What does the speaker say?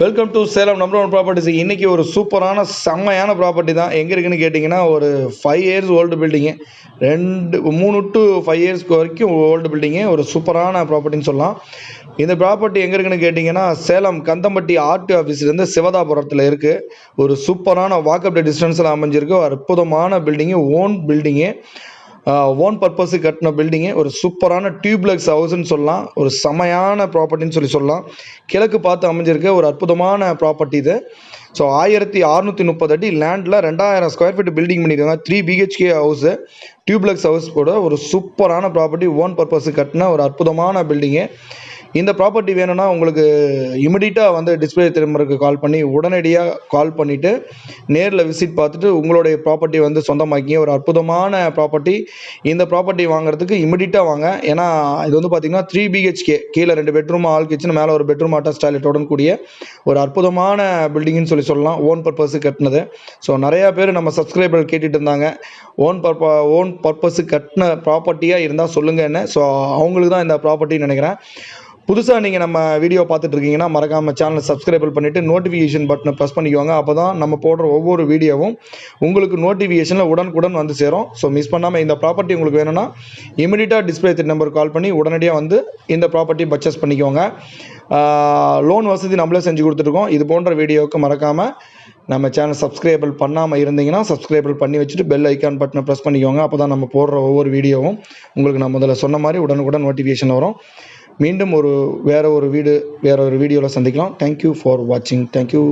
Welcome to Salem number one properties இன்றைக்கி ஒரு சூப்பரான செம்மையான ப்ராப்பர்ட்டி தான். எங்கே இருக்குன்னு கேட்டிங்கன்னா ஒரு ஃபைவ் இயர்ஸ் ஓல்டு பில்டிங்கு ரெண்டு மூணு டு ஃபைவ் இயர்ஸ்க்கு வரைக்கும் ஓல்டு பில்டிங்கு ஒரு சூப்பரான ப்ராப்பர்ட்டின்னு சொல்லலாம். இந்த ப்ராப்பர்ட்டி எங்கே இருக்குன்னு கேட்டிங்கன்னா சேலம் கந்தம்பட்டி ஆர்டி ஆஃபீஸ்லேருந்து சிவதாபுரத்தில் இருக்குது ஒரு சூப்பரான வாக்கப் டிஸ்டன்ஸில் அமைஞ்சிருக்கு. ஒரு அற்புதமான பில்டிங்கு ஓன் பில்டிங்கு ஓன் பர்பஸுக்கு கட்டின பில்டிங்கு ஒரு சூப்பரான டியூப்லெக்ஸ் ஹவுஸ்னு சொல்லலாம். ஒரு செமையான ப்ராப்பர்ட்டின்னு சொல்லி சொல்லலாம். கிழக்கு பார்த்து அமைஞ்சிருக்க ஒரு அற்புதமான ப்ராப்பர்ட்டி இது. ஸோ ஆயிரத்தி அறநூற்றி முப்பது அடி லேண்டில் ரெண்டாயிரம் ஸ்கொயர் ஃபீட் பில்டிங் பண்ணியிருக்காங்க. Three BHK house duplex house கூட ஒரு சூப்பரான ப்ராப்பர்ட்டி ஓன் பர்பஸுக்கு கட்டின ஒரு அற்புதமான பில்டிங்கு இந்த ப்ராப்பர்ட்டி வேணும்னா உங்களுக்கு இமிடியட்டாக வந்து டிஸ்பிளே திரும்பருக்கு கால் பண்ணி உடனடியாக கால் பண்ணிவிட்டு நேரில் விசிட் பார்த்துட்டு உங்களுடைய ப்ராப்பர்ட்டி வந்து சொந்தமாக்கிங்க. ஒரு அற்புதமான ப்ராப்பர்ட்டி இந்த ப்ராப்பர்ட்டி வாங்குறதுக்கு இமிடியட்டாக வாங்க. ஏன்னா இது வந்து பார்த்திங்கன்னா த்ரீ பிஹெச்கே கீழே ரெண்டு பெட்ரூம் ஆல் கிச்சன் மேலே ஒரு பெட்ரூம் அட்டாச் டாய்லெட்டுடன் கூடிய ஒரு அற்புதமான பில்டிங்னு சொல்லி சொல்லலாம். ஓன் பர்பஸுக்கு கட்டினது. ஸோ நிறையா பேர் நம்ம சப்ஸ்கிரைபர் கேட்டுட்டு இருந்தாங்க. ஓன் பர்ப ஓன் பர்பஸுக்கு கட்டின ப்ராப்பர்ட்டியாக இருந்தால் சொல்லுங்கள் என்ன ஸோ அவங்களுக்கு தான் இந்த ப்ராப்பர்ட்டின்னு நினைக்கிறேன். புதுசாக நீங்கள் நம்ம வீடியோ பார்த்துட்டு இருக்கீங்கன்னா மறக்காமல் சேனலை சப்ஸ்கிரைபிள் பண்ணிவிட்டு நோட்டிஃபிகேஷன் பட்டனை ப்ரெஸ் பண்ணிக்கோங்க. அப்போ தான் நம்ம போடுற ஒவ்வொரு வீடியோவும் உங்களுக்கு நோட்டிஃபிகேஷனில் உடனுக்குடன் வந்து சேரும். ஸோ மிஸ் பண்ணாமல் இந்த ப்ராப்பர்ட்டி உங்களுக்கு வேணும்னா இமீடியட்டாக டிஸ்பிளே நம்பர் கால் பண்ணி உடனடியாக வந்து இந்த ப்ராப்பர்ட்டி பர்ச்சேஸ் பண்ணிக்கோங்க. லோன் வசதி நம்மளே செஞ்சு கொடுத்துருக்கோம் இது போன்ற வீடியோவுக்கு மறக்காமல் நம்ம சேனல் சப்ஸ்கிரைபிள் பண்ணாமல் இருந்தீங்கன்னா சப்ஸ்கிரைபிள் பண்ணி வச்சுட்டு பெல் ஐக்கான் பட்டனை ப்ரெஸ் பண்ணிக்கோங்க. அப்போ தான் நம்ம போடுற ஒவ்வொரு வீடியோவும் உங்களுக்கு நான் முதல்ல சொன்ன மாதிரி உடனுக்குடன் நோட்டிஃபிகேஷன் வரும். மீண்டும் ஒரு வேறு ஒரு வீடு வேறு ஒரு வீடியோவில் சந்திக்கலாம். தேங்க்யூ ஃபார் வாட்சிங் தேங்க்யூ